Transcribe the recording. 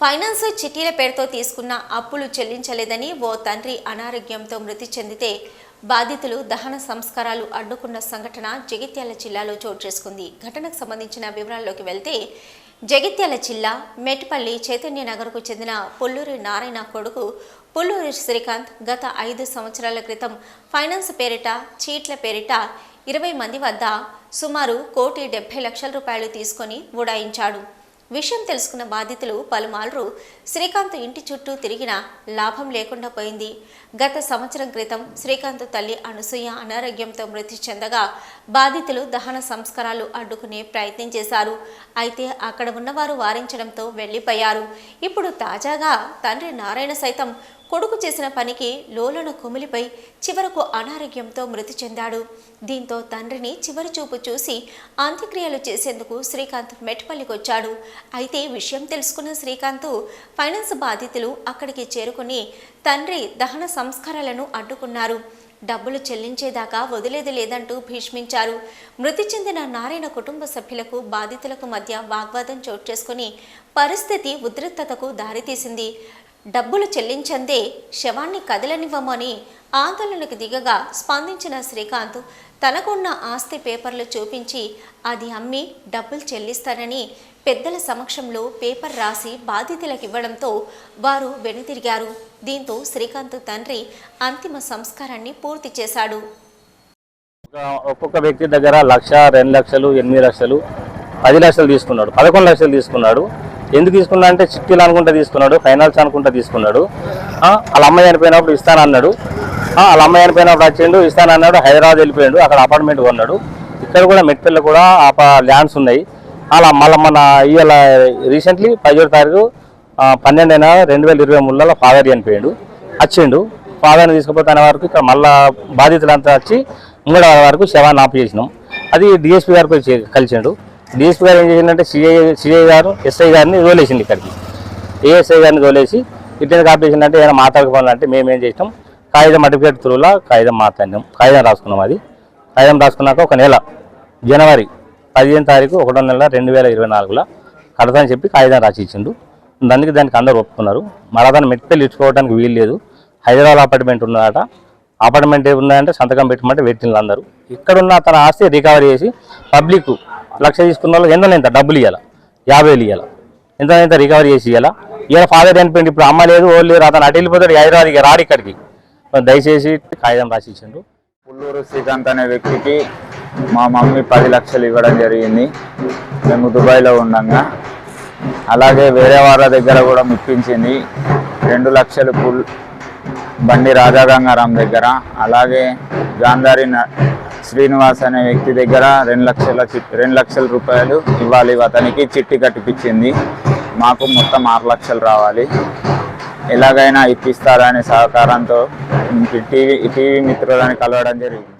Finance చిట్టీల పేరుతో తీసుకున్న అప్పులు చెల్లించలేదని ఓ తండ్రి అనారోగ్యంతో మృతి చెందితే బాధితులు దహన సంస్కారాలు అడ్డుకున్న సంఘటన జగిత్యాల జిల్లాలో చోటు చేసుకుంది. ఘటనకు సంబంధించిన వివరాల్లోకి వెళ్తే జగిత్యాల జిల్లా మెట్పల్లి చైతన్య నగర్కు చెందిన పుల్లూరి నారాయణ కొడుకు పుల్లూరి శ్రీకాంత్ గత ఐదు సంవత్సరాల క్రితం ఫైనాన్స్ పేరిట చీట్ల పేరిట ఇరవై మంది వద్ద సుమారు కోటి డెబ్బై లక్షల రూపాయలు తీసుకొని ఉడాయించాడు. విషయం తెలుసుకున్న బాధితులు పలుమార్లు శ్రీకాంత్ ఇంటి చుట్టూ తిరిగినా లాభం లేకుండా పోయింది. గత సంవత్సరం క్రితం శ్రీకాంత్ తల్లి అనసూయ అనారోగ్యంతో మృతి చెందగా బాధితులు దహన సంస్కారాలు అడ్డుకునే ప్రయత్నం చేశారు. అయితే అక్కడ ఉన్నవారు వారించడంతో వెళ్ళిపోయారు ఇప్పుడు తాజాగా తండ్రి నారాయణ సైతం కొడుకు చేసిన పనికి లోలన కుమిలిపై చివరకు అనారోగ్యంతో మృతి చెందాడు. దీంతో తండ్రిని చివరి చూపు చూసి అంత్యక్రియలు చేసేందుకు శ్రీకాంత్ మెట్పల్లికి వచ్చాడు అయితే విషయం తెలుసుకున్న శ్రీకాంత్ ఫైనాన్స్ బాధితులు అక్కడికి చేరుకుని తండ్రి దహన సంస్కారాలను అడ్డుకున్నారు. డబ్బులు చెల్లించేదాకా వదిలేది లేదంటూ భీష్మించారు. మృతి చెందిన నారాయణ కుటుంబ సభ్యులకు బాధితులకు మధ్య వాగ్వాదం చోటు చేసుకుని పరిస్థితి ఉద్రిక్తతకు దారితీసింది. డబ్బులు చెల్లించందే శవాన్ని కదలనివ్వమని ఆందోళనకు దిగగా స్పందించిన శ్రీకాంత్ తనకున్న ఆస్తి పేపర్లు చూపించి అది అమ్మి డబ్బులు చెల్లిస్తానని పెద్దల సమక్షంలో పేపర్ రాసి బాధితులకు ఇవ్వడంతో వారు వెనుతిరిగారు. దీంతో శ్రీకాంత్ తండ్రి అంతిమ సంస్కారాన్ని పూర్తి చేశాడు. ఒక్కొక్క వ్యక్తి దగ్గర లక్ష రెండు లక్షలు ఎనిమిది లక్షలు పది లక్షలు తీసుకున్నాడు పదకొండు లక్షలు తీసుకున్నాడు. ఎందుకు తీసుకున్నా అంటే చిట్టీలు అనుకుంటా తీసుకున్నాడు ఫైనాన్స్ అనుకుంటా తీసుకున్నాడు. వాళ్ళ అమ్మాయి చనిపోయినప్పుడు ఇస్తానన్నాడు వాళ్ళ అమ్మాయి చనిపోయినప్పుడు వచ్చిండు ఇస్తానన్నాడు హైదరాబాద్ వెళ్ళిపోయాడు అక్కడ అపార్ట్మెంట్ కొన్నాడు. ఇక్కడ కూడా మెట్పల్లి కూడా ల్యాండ్స్ ఉన్నాయి. అలా మళ్ళీ మన ఇవాళ రీసెంట్లీ పదిహేడు తారీఖు పన్నెండు అయినా రెండు వేల ఇరవై మూడులో ఫాదర్ చనిపోయాడు వచ్చిండు ఫాదర్ని తీసుకుపోతానే వరకు ఇక్కడ మళ్ళీ బాధితులంతా వచ్చి మూడవ వరకు శవాన్ని ఆపు చేసినాం. అది డిఎస్పీ గారికి కలిసిండు. డీఎస్పీ గారు ఏం చేసిందంటే సిఐ సిఐ గారు ఎస్ఐ గారిని తోలేసింది ఇక్కడికి. ఏఎస్ఐ గారిని తోలేసి ఇట్లా కాపీ చేసిందంటే ఏమైనా మాట్లాడుకోవాలంటే మేము ఏం చేసినాం? కాగితం అడ్వకేట్ త్రూలా కాగితం మాట్లాడినాం. కాగితం రాసుకున్నాం అది. కాగితం రాసుకున్నాక ఒక నెల జనవరి పదిహేను తారీఖు ఒకటో నెల రెండు వేల ఇరవై నాలుగులో కడతాని చెప్పి కాగితం రాసి ఇచ్చిండు. దానికి దానికి అందరూ ఒప్పుకున్నారు. మళ్ళా దాన్ని మెట్పెళ్ళి ఇచ్చుకోవడానికి వీలు లేదు. హైదరాబాద్ అపార్ట్మెంట్ ఉన్నదట. అపార్ట్మెంట్ ఉందంటే సంతకం పెట్టమంటే పెట్టిన అందరూ. ఇక్కడున్న తన ఆస్తి రికవరీ చేసి పబ్లిక్ లక్ష తీసుకున్న వాళ్ళు ఎంత ఎంత? డబ్బులు ఇవ్వాలి యాభై వేలు ఇవ్వాలి ఎంత ఎంత రికవరీ చేసి ఇవ్వాలి ఇవాళ ఫాదర్ చనిపోయింది ఇప్పుడు అమ్మ లేదు ఓళ్ళు లేరు అతను అటు వెళ్ళిపోతాడు హైదరాబాద్ ఇక రాడు ఇక్కడికి. దయచేసి కాగితం రాసి ఇచ్చిండు పుల్లూరు శ్రీకాంత్ అనే వ్యక్తికి మా మమ్మీ పది లక్షలు ఇవ్వడం జరిగింది. మేము దుబాయ్లో ఉండగా. అలాగే వేరే వాళ్ళ దగ్గర కూడా ముప్పించింది. రెండు లక్షలు పుల్ బండి రాజాగంగారాం దగ్గర. అలాగే గాంధారి న- శ్రీనివాస్ అనే వ్యక్తి దగ్గర రెండు లక్షల చిట్- రెండు లక్షల రూపాయలు ఇవ్వాలి. అతనికి చిట్టి కట్టిపించింది మాకు మొత్తం ఆరు లక్షలు రావాలి. ఎలాగైనా ఇప్పిస్తారనే సహకారంతో టీవీ టీవీ మిత్రులని కలవడం జరిగింది.